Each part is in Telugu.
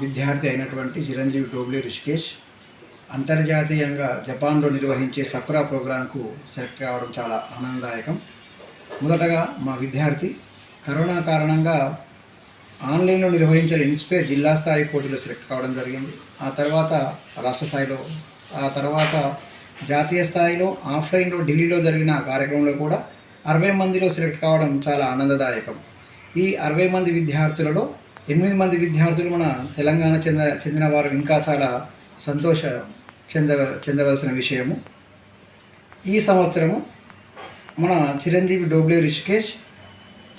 విద్యార్థి అయినటువంటి చిరంజీవి టోబ్లే రిషికేష్ అంతర్జాతీయంగా జపాన్లో నిర్వహించే సకురా ప్రోగ్రాంకు సెలెక్ట్ కావడం చాలా ఆనందదాయకం. మొదటగా మా విద్యార్థి కరోనా కారణంగా ఆన్లైన్లో నిర్వహించిన ఇన్స్పైర్ జిల్లా స్థాయి పోటీలో సెలెక్ట్ కావడం జరిగింది. ఆ తర్వాత రాష్ట్ర స్థాయిలో ఆ తర్వాత జాతీయ స్థాయిలో ఆఫ్లైన్లో ఢిల్లీలో జరిగిన కార్యక్రమంలో కూడా అరవై మందిలో సెలెక్ట్ కావడం చాలా ఆనందదాయకం. ఈ అరవై మంది విద్యార్థులలో ఎనిమిది మంది విద్యార్థులు మన తెలంగాణ చెంద చెందిన వారు ఇంకా చాలా సంతోష చెంద చెందవలసిన విషయము ఈ సంవత్సరము మన చిరంజీవి డోబ్లే రిషికేష్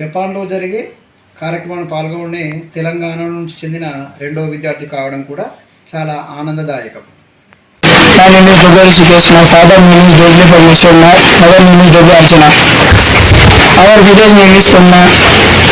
జపాన్లో జరిగే కార్యక్రమాన్ని పాల్గొనే తెలంగాణ నుంచి చెందిన రెండవ విద్యార్థి కావడం కూడా చాలా ఆనందదాయకం My name is Dubey Rishikesh. My father name is Dojli Parmeshwar. My mother name is Archana. Our village name is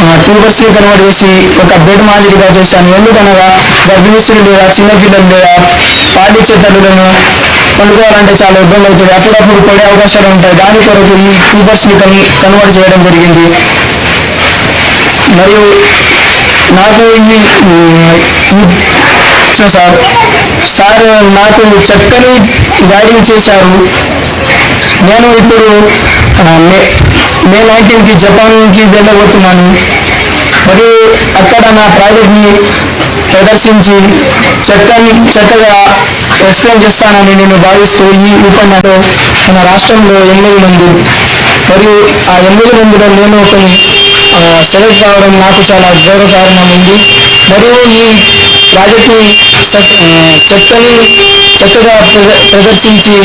కి ని కన్వర్ట్ చేసి ఒక బెడ్ మాదిరిగా చేశాను. ఎందుకనగా గర్భిణీ స్త్రీలు లేదా చిన్నపిల్లలు లేదా పాలిచ్చే కొనుక్కోవాలంటే చాలా ఇబ్బంది అవుతుంది. అప్పుడప్పుడు పడే అవకాశాలు ఉంటాయి. దాని కొరకు ఈ టూ ని కన్వర్ట్ చేయడం జరిగింది. మరియు నాకు ఈ సార్ సార్ నాకు చక్కని గైడెన్స్ చేశారు. నేను ఇప్పుడు ఆ, మే మే నైన్టీన్కి వెళ్ళబోతున్నాను మరియు అక్కడ నా ప్రాజెక్ట్ని ప్రదర్శించి చక్కని చక్కగా ఎక్స్ప్లెయిన్ చేస్తానని నేను భావిస్తూ ఈ ఉపన్యాసంలో మన రాష్ట్రంలో ఎనిమిది మంది మరియు ఆ ఎనిమిది మందిలో నేను ఒకని సెలెక్ట్ కావడం నాకు చాలా గౌరవకారణమైంది మరియు ఈ ప్రాజెక్ట్ని చక్- ఆ, చక్కని చక్కగా ప్ర- ప్రదర్శించి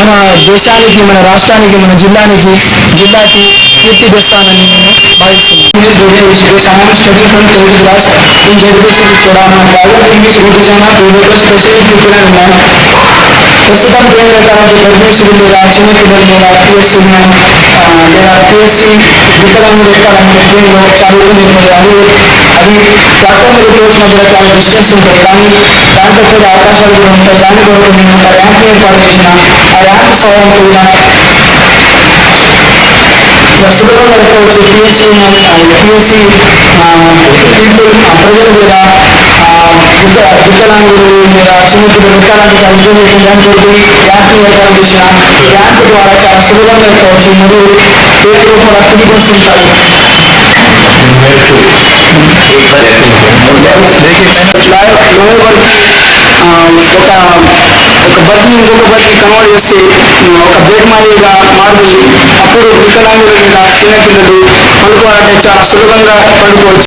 మన దేశానికి మన రాష్ట్రానికి మన జిల్లానికి జిల్లాకి కీర్తి తెస్తానని నేను భావిస్తున్నాను English Media Education. I am studying from 10th class سب دو نظام مجلس بھی مراکین کے دل مراکیس دے مراکیس دکرم دکرم دکرم لوگ چاہوں گے مراہود ابھی چاہتا ہوں کہ لوگ مجھے چاہوں ڈسٹرکس میں دلانی کام تو خود آقا کر جو ہم تجان کو تو ہم آرام میں پڑھنا آرام سوام اللہ جسدوں میں لگتا ہوں کہ پیس کی نام پیس کی پیپل اپنے جگہ یا پیٹ بس بس بےرم ماردی اکڑک ملک پیلو پڑھنے سلب میں پڑھنے